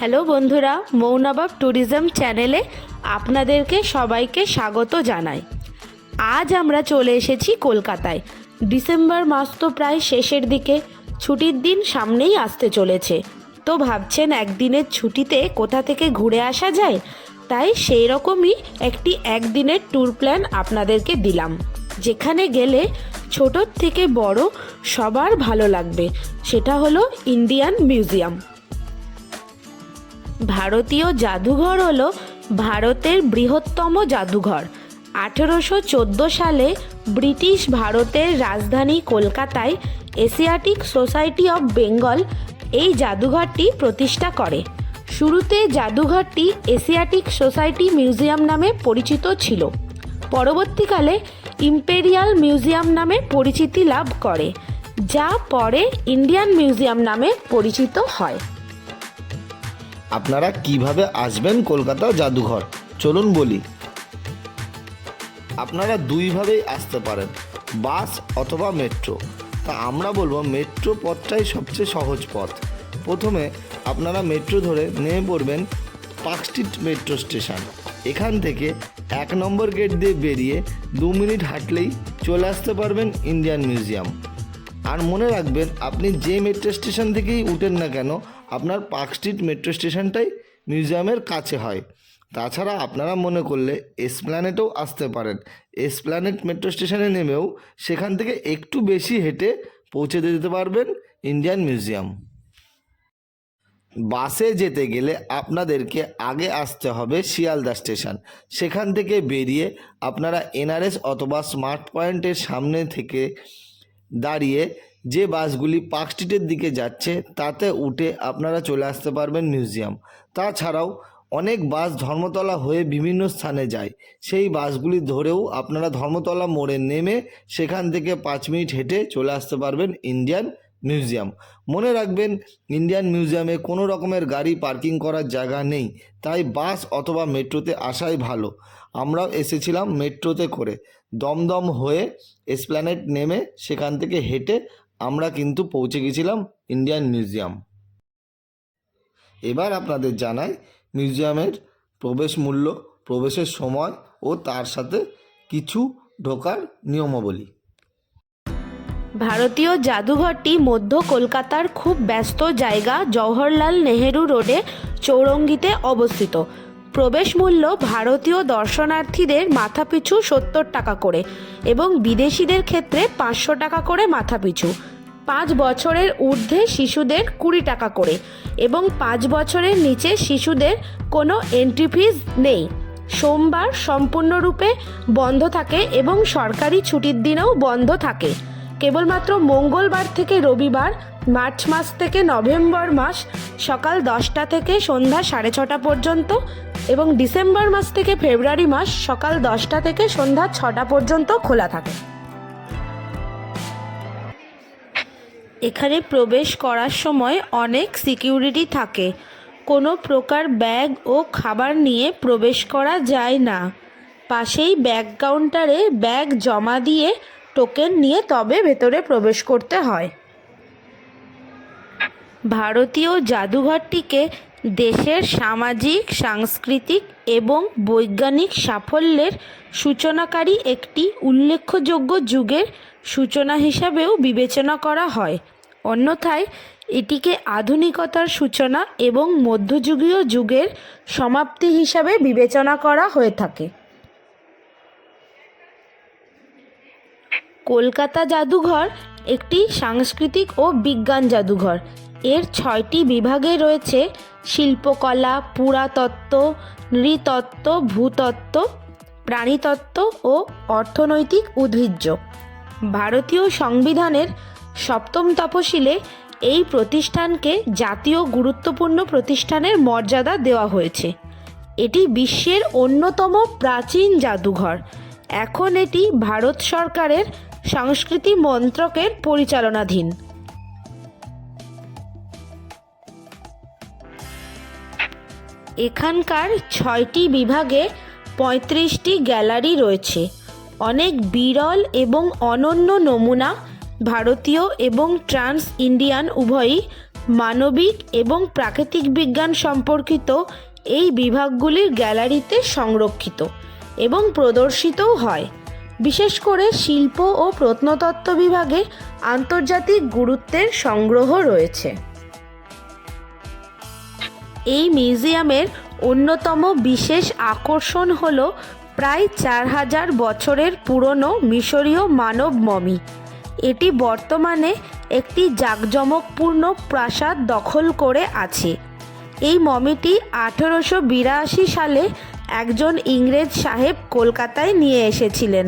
Hello বন্ধুরা, মৌনবাব tourism চ্যানেলে আপনাদেরকে সবাইকে স্বাগত জানাই। আজ আমরা চলে এসেছি কলকাতায়। ডিসেম্বর মাস তো প্রায় শেষের দিকে, ছুটির দিন সামনেই আসতে চলেছে। তো ভাবছেন একদিনের ছুটিতে কোথা থেকে ঘুরে আসা যায়? তাই সেই রকমই একটি একদিনের ট্যুর প্ল্যান আপনাদেরকে দিলাম। যেখানে গেলে ছোটোর থেকে বড় সবার ভালো লাগবে। সেটা হলো ইন্ডিয়ান মিউজিয়াম। ভারতীয় জাদুঘর হল ভারতের বৃহত্তম জাদুঘর। আঠেরোশো চোদ্দ সালে ব্রিটিশ ভারতের রাজধানী কলকাতায় এশিয়াটিক সোসাইটি অফ বেঙ্গল এই জাদুঘরটি প্রতিষ্ঠা করে। শুরুতে জাদুঘরটি এশিয়াটিক সোসাইটি মিউজিয়াম নামে পরিচিত ছিল। পরবর্তীকালে ইম্পেরিয়াল মিউজিয়াম নামে পরিচিতি লাভ করে, যা পরে ইন্ডিয়ান মিউজিয়াম নামে পরিচিত হয়। আপনারা কীভাবে আসবেন কলকাতা জাদুঘর? চলুন বলি। আপনারা দুইভাবেই আসতে পারেন, বাস অথবা মেট্রো। তা আমরা বলব মেট্রো পথটাই সবচেয়ে সহজ পথ। প্রথমে আপনারা মেট্রো ধরে নেমে পড়বেন পার্ক স্ট্রিট মেট্রো স্টেশন। এখান থেকে এক নম্বর গেট দিয়ে বেরিয়ে দু মিনিট হাঁটলেই চলে আসতে পারবেন ইন্ডিয়ান মিউজিয়াম। আর মনে রাখবেন, আপনি যে মেট্রো স্টেশন থেকেই উঠেন না কেন আপনার পার্ক স্ট্রিট মেট্রো স্টেশনটাই মিউজিয়ামের কাছে হয়। তাছাড়া আপনারা মনে করলে এসপ্ল্যানেটেও আসতে পারেন। এসপ্ল্যানেট মেট্রো স্টেশনে নেমেও সেখান থেকে একটু বেশি হেঁটে পৌঁছে দিতে পারবেন ইন্ডিয়ান মিউজিয়াম। বাসে যেতে গেলে আপনাদেরকে আগে আসতে হবে শিয়ালদা স্টেশন। সেখান থেকে বেরিয়ে আপনারা এনআরএস অথবা স্মার্ট পয়েন্টের সামনে থেকে দাঁড়িয়ে যে বাসগুলি পার্ক স্ট্রিটের দিকে যাচ্ছে, তাতে উঠে আপনারা চলে আসতে পারবেন মিউজিয়াম। তাছাড়াও অনেক বাস ধর্মতলা হয়ে বিভিন্ন স্থানে যায়। সেই বাসগুলি ধরেও আপনারা ধর্মতলা মোড়ে নেমে সেখান থেকে পাঁচ মিনিট হেঁটে চলে আসতে পারবেন ইন্ডিয়ান মিউজিয়াম। মনে রাখবেন, ইন্ডিয়ান মিউজিয়ামে কোনো রকমের গাড়ি পার্কিং করার জায়গা নেই, তাই বাস অথবা মেট্রোতে আসাই ভালো। আমরাও এসেছিলাম মেট্রোতে করে। দমদম হয়ে এসপ্ল্যানেট নেমে সেখান থেকে হেঁটে আমরা কিন্তু পৌঁছে গেছিলাম ইন্ডিয়ান মিউজিয়াম এবার আপনাদের জানাই মিউজিয়ামের প্রবেশ মূল্য, প্রবেশের সময় ও তার সাথে কিছু ঢোকার নিয়মাবলী। ভারতীয় জাদুঘরটি মধ্য কলকাতার খুব ব্যস্ত জায়গা জওহরলাল নেহেরু রোডে চৌরঙ্গিতে অবস্থিত। প্রবেশ মূল্য ভারতীয় দর্শনার্থীদের মাথাপিছু সত্তর টাকা করে এবং বিদেশিদের ক্ষেত্রে পাঁচশো টাকা করে মাথাপিছু। পাঁচ বছরের ঊর্ধ্বে শিশুদের কুড়ি টাকা করে এবং পাঁচ বছরের নিচে শিশুদের কোনো এন্ট্রি ফিজ নেই। সোমবার সম্পূর্ণরূপে বন্ধ থাকে এবং সরকারি ছুটির দিনেও বন্ধ থাকে। কেবলমাত্র মঙ্গলবার থেকে রবিবার মার্চ মাস থেকে নভেম্বর মাস সকাল দশটা থেকে সন্ধ্যা সাড়ে ছটা পর্যন্ত এবং ডিসেম্বর মাস থেকে ফেব্রুয়ারি মাস সকাল দশটা থেকে সন্ধ্যা ছটা পর্যন্ত খোলা থাকে। এখানে প্রবেশ করার সময় অনেক সিকিউরিটি থাকে। কোনো প্রকার ব্যাগ ও খাবার নিয়ে প্রবেশ করা যায় না। পাশেই ব্যাগ কাউন্টারে ব্যাগ জমা দিয়ে টোকেন নিয়ে তবে ভেতরে প্রবেশ করতে হয়। ভারতীয় জাদুঘরটিকে দেশের সামাজিক, সাংস্কৃতিক এবং বৈজ্ঞানিক সাফল্যের সূচনাকারী একটি উল্লেখযোগ্য যুগের সূচনা হিসাবেও বিবেচনা করা হয়। অন্যথায়, এটিকে আধুনিকতার সূচনা এবং মধ্যযুগীয় যুগের সমাপ্তি হিসাবে বিবেচনা করা হয়ে থাকে। কলকাতা জাদুঘর একটি সাংস্কৃতিক ও বিজ্ঞান জাদুঘর। এর ছয়টি বিভাগে রয়েছে শিল্পকলা, পুরাতত্ত্ব, নৃতত্ত্ব, ভূতত্ত্ব, প্রাণীতত্ত্ব ও অর্থনৈতিক উদ্ভিজ্জ। ভারতীয় সংবিধানের সপ্তম তপশিলে এই প্রতিষ্ঠানকে জাতীয় গুরুত্বপূর্ণ প্রতিষ্ঠানের মর্যাদা দেওয়া হয়েছে। এটি বিশ্বের অন্যতম প্রাচীন জাদুঘর। এখন এটি ভারত সরকারের সংস্কৃতি মন্ত্রকের পরিচালনাধীন। এখানকার ছয়টি বিভাগে পঁয়ত্রিশটি গ্যালারি রয়েছে। অনেক বিরল এবং অনন্য নমুনা ভারতীয় এবং ট্রান্স ইন্ডিয়ান উভয়ই মানবিক এবং প্রাকৃতিক বিজ্ঞান সম্পর্কিত এই বিভাগগুলির গ্যালারিতে সংরক্ষিত এবং প্রদর্শিতও হয়। বিশেষ করে শিল্প ও প্রত্নতত্ত্ব বিভাগে আন্তর্জাতিক গুরুত্বের সংগ্রহ রয়েছে। এই মিউজিয়ামের অন্যতম বিশেষ আকর্ষণ হল প্রায় চার হাজার বছরের পুরনো মিশরীয় মানব মমি। এটি বর্তমানে একটি জাঁকজমকপূর্ণ প্রাসাদ দখল করে আছে। এই মমিটি আঠেরোশো বিরাশি সালে একজন ইংরেজ সাহেব কলকাতায় নিয়ে এসেছিলেন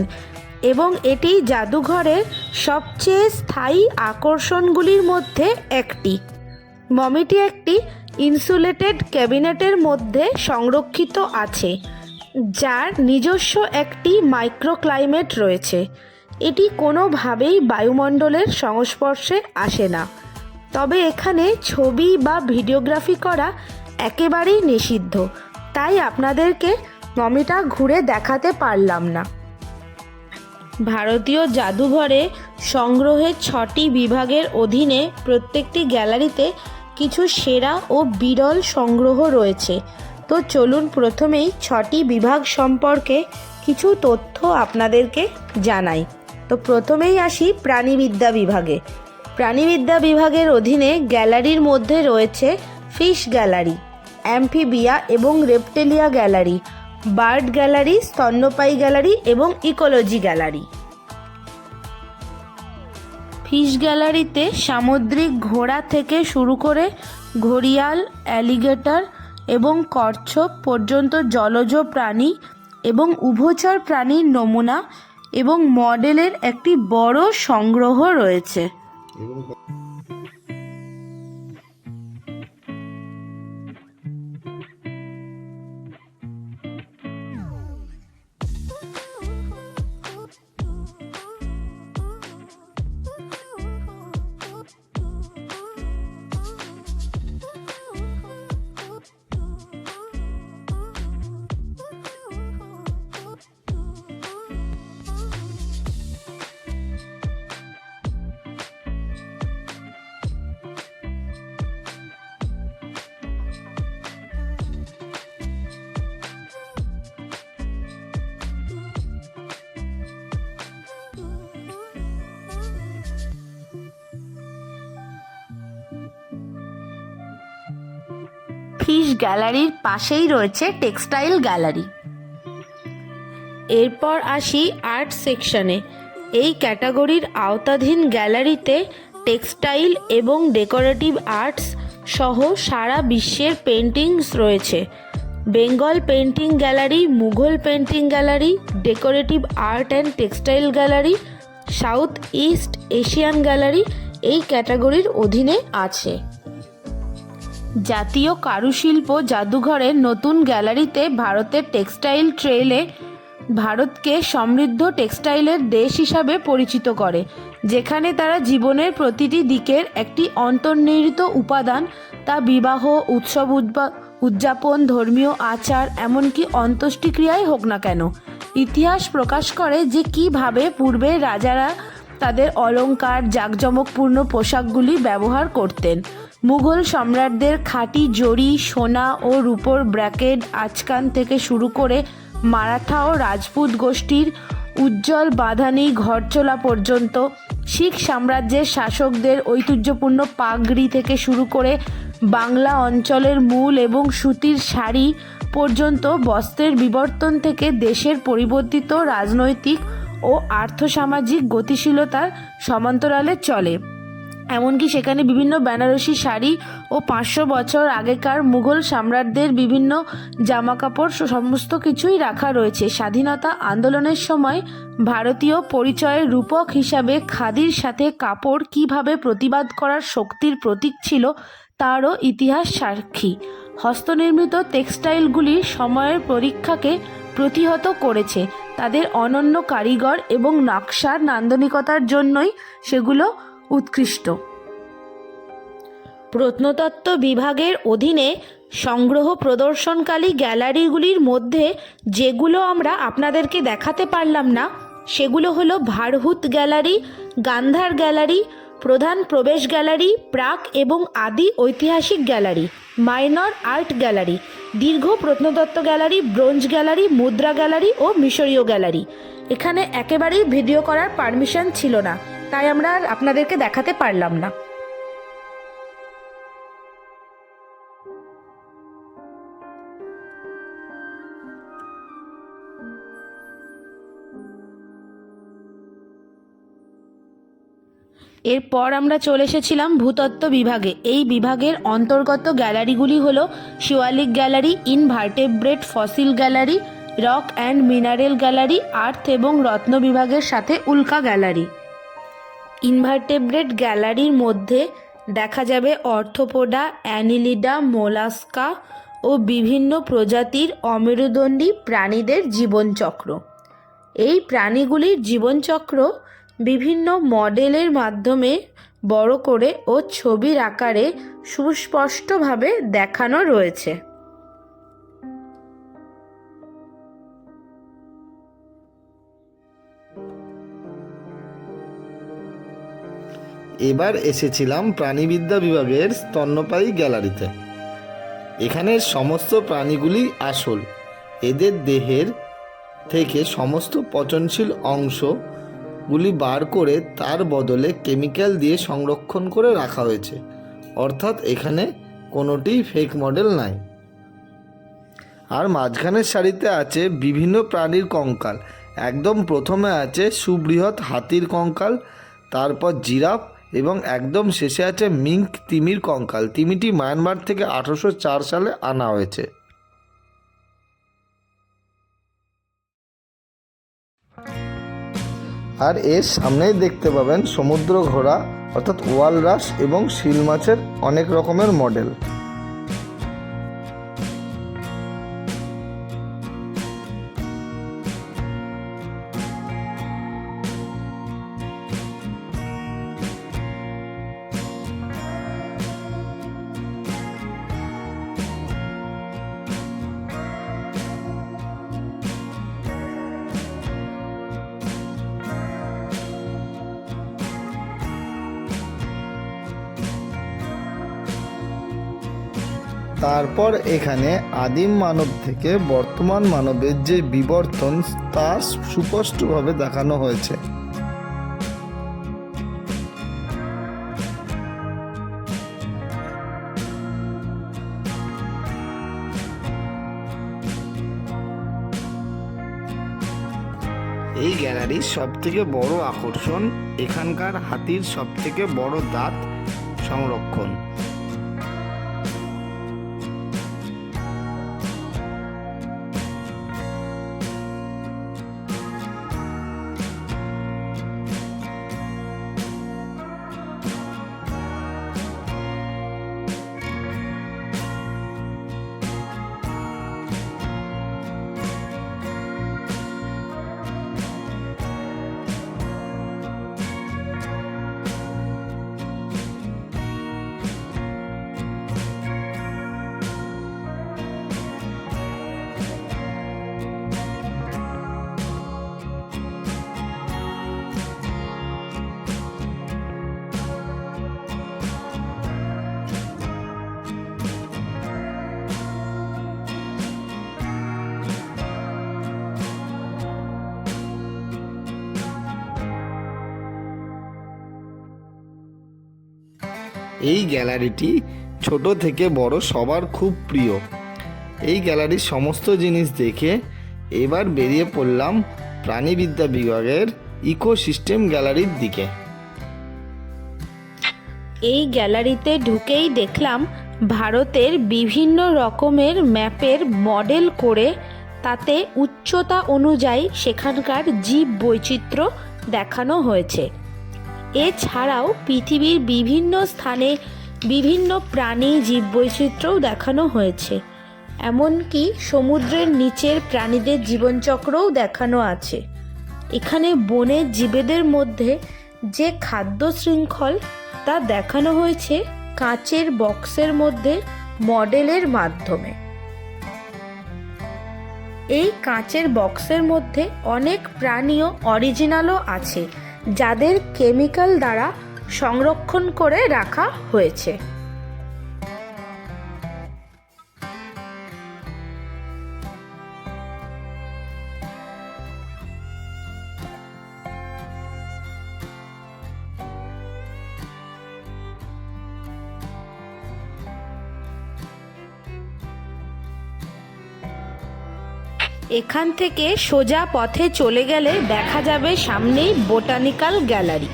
এবং এটি জাদুঘরের সবচেয়ে স্থায়ী আকর্ষণগুলির মধ্যে একটি। মমিটি একটি ইনসুলেটেড ক্যাবিনেটের মধ্যে সংরক্ষিত আছে, যার নিজস্ব একটি মাইক্রোক্লাইমেট রয়েছে। এটি কোনোভাবেই বায়ুমণ্ডলের সংস্পর্শে আসে না। তবে এখানে ছবি বা ভিডিওগ্রাফি করা একেবারেই নিষিদ্ধ। তাই আপনাদেরকে মমিটা ঘুরে দেখাতে পারলাম না। ভারতীয় জাদুঘরে সংগ্রহের ছটি বিভাগের অধীনে প্রত্যেকটি গ্যালারিতে কিছু সেরা ও বিরল সংগ্রহ রয়েছে। তো চলুন প্রথমেই ছটি বিভাগ সম্পর্কে কিছু তথ্য আপনাদেরকে জানাই। তো প্রথমেই আসি প্রাণীবিদ্যা বিভাগে। প্রাণীবিদ্যা বিভাগের অধীনে গ্যালারির মধ্যে রয়েছে ফিশ গ্যালারি, অ্যাম্ফিবিয়া এবং রেপটেলিয়া গ্যালারি, বার্ড গ্যালারি, স্তন্যপায়ী গ্যালারি এবং ইকোলজি গ্যালারি। ফিশ গ্যালারিতে সামুদ্রিক ঘোড়া থেকে শুরু করে ঘড়িয়াল, অ্যালিগেটর এবং কচ্ছপ পর্যন্ত জলজ প্রাণী এবং উভচর প্রাণীর নমুনা এবং মডেলের একটি বড় সংগ্রহ রয়েছে। ফিশ গ্যালারির পাশেই রয়েছে টেক্সটাইল গ্যালারি এরপর আসি আর্ট সেকশনে এই ক্যাটাগরির আওতাধীন গ্যালারিতে টেক্সটাইল এবং ডেকোরেটিভ আর্টস সহ সারা বিশ্বের পেন্টিংস রয়েছে। Bengal painting gallery Mughal painting gallery decorative art and textile gallery south east Asian gallery এই ক্যাটাগরির অধীনে আছে। জাতীয় কারুশিল্প জাদুঘরের নতুন গ্যালারিতে ভারতের টেক্সটাইল ট্রেলে ভারতকে সমৃদ্ধ টেক্সটাইলের দেশ হিসাবে পরিচিত করে, যেখানে তারা জীবনের প্রতিটি দিকের একটি অন্তর্নিহিত উপাদান, তা বিবাহ, উৎসব উদযাপন, ধর্মীয় আচার, এমনকি অন্ত্যেষ্টিক্রিয়াই হোক না কেন। ইতিহাস প্রকাশ করে যে কীভাবে পূর্বে রাজারা তাদের অলংকার, জাঁকজমকপূর্ণ পোশাকগুলি ব্যবহার করতেন। মুঘল সম্রাটদের খাঁটি জরি সোনা ও রূপোর ব্র্যাকেট আচকান থেকে শুরু করে মারাঠা ও রাজপুত গোষ্ঠীর উজ্জ্বল বাঁধানি ঘরচোলা পর্যন্ত শিখ সাম্রাজ্যের শাসকদের ঐতিহ্যপূর্ণ পাগড়ি থেকে শুরু করে বাংলা অঞ্চলের মূল এবং সুতির শাড়ি পর্যন্ত বস্ত্রের বিবর্তন থেকে দেশের পরিবর্তিত রাজনৈতিক ও আর্থসামাজিক গতিশীলতার সমান্তরালে চলে। এমনকি সেখানে বিভিন্ন বেনারসি শাড়ি ও পাঁচশো বছর আগেকার মুঘল সম্রাটদের বিভিন্ন জামাকাপড় সমস্ত কিছুই রাখা রয়েছে। স্বাধীনতা আন্দোলনের সময় ভারতীয় পরিচয়ের রূপক হিসাবে খাদির সাথে কাপড় কীভাবে প্রতিবাদ করার শক্তির প্রতীক ছিল তারও ইতিহাস সাক্ষী। হস্তনির্মিত টেক্সটাইলগুলি সময়ের পরীক্ষাকে প্রতিহত করেছে। তাদের অনন্য কারিগর এবং নকশার নান্দনিকতার জন্যই সেগুলো উৎকৃষ্ট। প্রত্নতত্ত্ব বিভাগের অধীনে সংগ্রহ প্রদর্শনকারী গ্যালারিগুলির মধ্যে যেগুলো আমরা আপনাদেরকে দেখাতে পারলাম না, সেগুলো হলো ভারহুত গ্যালারি, গান্ধার গ্যালারি, প্রধান প্রবেশ গ্যালারি, প্রাক এবং আদি ঐতিহাসিক গ্যালারি, মাইনর আর্ট গ্যালারি, দীর্ঘ প্রত্নতত্ত্ব গ্যালারি, ব্রোঞ্জ গ্যালারি, মুদ্রা গ্যালারি ও মিশরীয় গ্যালারি। এখানে একেবারেই ভিডিও করার পারমিশন ছিল না। তাই আমরা আর আপনাদেরকে দেখাতে পারলাম না। এরপর আমরা চলে এসেছিলাম ভূতত্ত্ব বিভাগে। এই বিভাগের অন্তর্গত গ্যালারিগুলি হল Shiwalik gallery, invertebrate fossil gallery, rock and mineral gallery, earth এবং রত্ন বিভাগের সাথে উল্কা গ্যালারি। ইনভার্টেব্রেট গ্যালারির মধ্যে দেখা যাবে অর্থোপোডা, অ্যানিলিডা, মোলাস্কা ও বিভিন্ন প্রজাতির অমেরুদণ্ডী প্রাণীদের জীবনচক্র। এই প্রাণীগুলির জীবনচক্র বিভিন্ন মডেলের মাধ্যমে বড় করে ও ছবির আকারে সুস্পষ্টভাবে দেখানো রয়েছে। এবার এসেছিলাম প্রাণীবিদ্যা বিভাগের স্তন্যপায়ী গ্যালারিতে। এখানে সমস্ত প্রাণীগুলি আসল। এদের দেহের থেকে সমস্ত পচনশীল অংশগুলি বার করে তার বদলে কেমিক্যাল দিয়ে সংরক্ষণ করে রাখা হয়েছে। অর্থাৎ এখানে কোনোটিই ফেক মডেল নাই। আর মাঝখানের সারিতে আছে বিভিন্ন প্রাণীর কঙ্কাল। একদম প্রথমে আছে সুবৃহৎ হাতির কঙ্কাল, তারপর জিরাফ এবং একদম শেষে আছে মিঙ্ক তিমির কঙ্কাল। তিমিটি মায়ানমার থেকে আঠারোশো চার সালে আনা হয়েছে। আর এর সামনেই দেখতে পাবেন সমুদ্র ঘোড়া অর্থাৎ ওয়াল রাস এবং শিল মাছের অনেক রকমের মডেল তারপর এখানে আদিম মানব থেকে বর্তমান মানবের যে বিবর্তন, তা সুস্পষ্টভাবে দেখানো হয়েছে। এই গ্যালারির সব থেকে বড় আকর্ষণ, এখানকার হাতির সব থেকে বড় দাঁত সংরক্ষণ। এই গ্যালারিটি ছোট থেকে বড় সবার খুব প্রিয়। এই গ্যালারির সমস্ত জিনিস দেখে এবার বেরিয়ে পড়লাম প্রাণীবিদ্যা বিভাগের ইকোসিস্টেম গ্যালারির দিকে। এই গ্যালারিতে ঢুকেই দেখলাম ভারতের বিভিন্ন রকমের ম্যাপের মডেল করে তাতে উচ্চতা অনুযায়ী সেখানকার জীব বৈচিত্র্য দেখানো হয়েছে। এছাড়াও পৃথিবীর বিভিন্ন স্থানে বিভিন্ন প্রাণী জীববৈচিত্র্যও দেখানো হয়েছে। এমনকি সমুদ্রের নিচের প্রাণীদের জীবনচক্রও দেখানো আছে। এখানে বনের জীবেদের মধ্যে যে খাদ্য শৃঙ্খল তা দেখানো হয়েছে কাঁচের বক্সের মধ্যে মডেলের মাধ্যমে। এই কাঁচের বক্সের মধ্যে অনেক প্রাণীয় অরিজিনালও আছে। যাদের কেমিক্যাল দ্বারা সংরক্ষণ করে রাখা হয়েছে। এখান থেকে সোজা পথে চলে গেলে দেখা যাবে সামনেই বোটানিক্যাল গ্যালারি।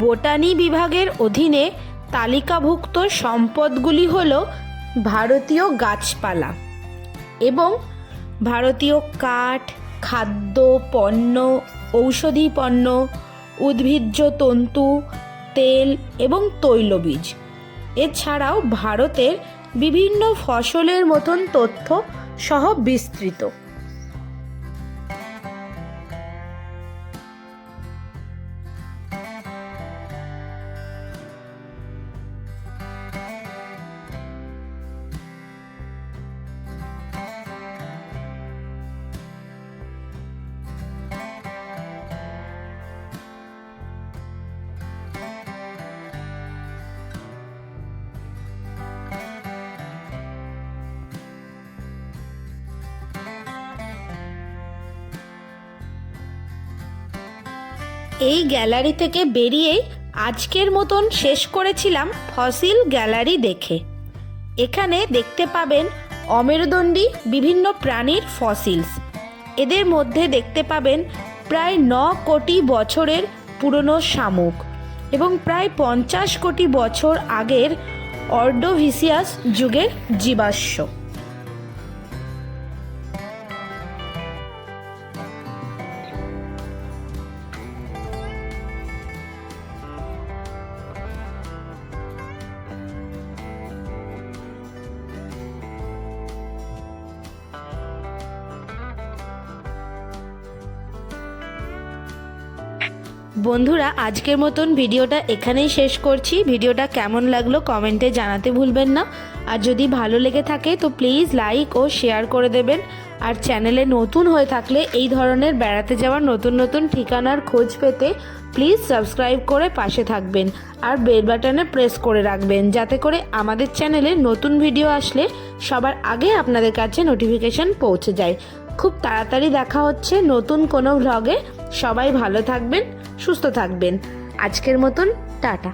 বোটানি বিভাগের অধীনে তালিকাভুক্ত সম্পদগুলি হল ভারতীয় গাছপালা এবং ভারতীয় কাঠ, খাদ্য, পণ্য, ঔষধি পণ্য, উদ্ভিজ্জ তন্তু, তেল এবং তৈলবীজ। এছাড়াও ভারতের বিভিন্ন ফসলের মতন তথ্য সহ বিস্তৃত। এই গ্যালারি থেকে বেরিয়েই আজকের মতন শেষ করেছিলাম ফসিল গ্যালারি দেখে। এখানে দেখতে পাবেন অমেরুদণ্ডী বিভিন্ন প্রাণীর ফসিলস। এদের মধ্যে দেখতে পাবেন প্রায় ন কোটি বছরের পুরনো শামুক এবং প্রায় পঞ্চাশ কোটি বছর আগের অর্ডোভিসিয়াস যুগের জীবাশ্ম। বন্ধুরা, আজকের মতন ভিডিওটা এখানেই শেষ করছি। ভিডিওটা কেমন লাগল কমেন্টে জানাতে ভুলবেন না। আর যদি ভালো লেগে থাকে, তো প্লিজ লাইক ও শেয়ার করে দেবেন। আর চ্যানেলে নতুন হয়ে থাকলে এই ধরনের বেড়াতে যাওয়ার নতুন নতুন ঠিকানার খোঁজ পেতে প্লিজ সাবস্ক্রাইব করে পাশে থাকবেন। আর বেল বাটনে প্রেস করে রাখবেন, যাতে করে আমাদের চ্যানেলে নতুন ভিডিও আসলে সবার আগে আপনাদের কাছে নোটিফিকেশন পৌঁছে যায়। খুব তাড়াতাড়ি দেখা হচ্ছে নতুন কোনো ভ্লগে সবাই ভালো থাকবেন, সুস্থ থাকবেন। আজকের মতন, টাটা।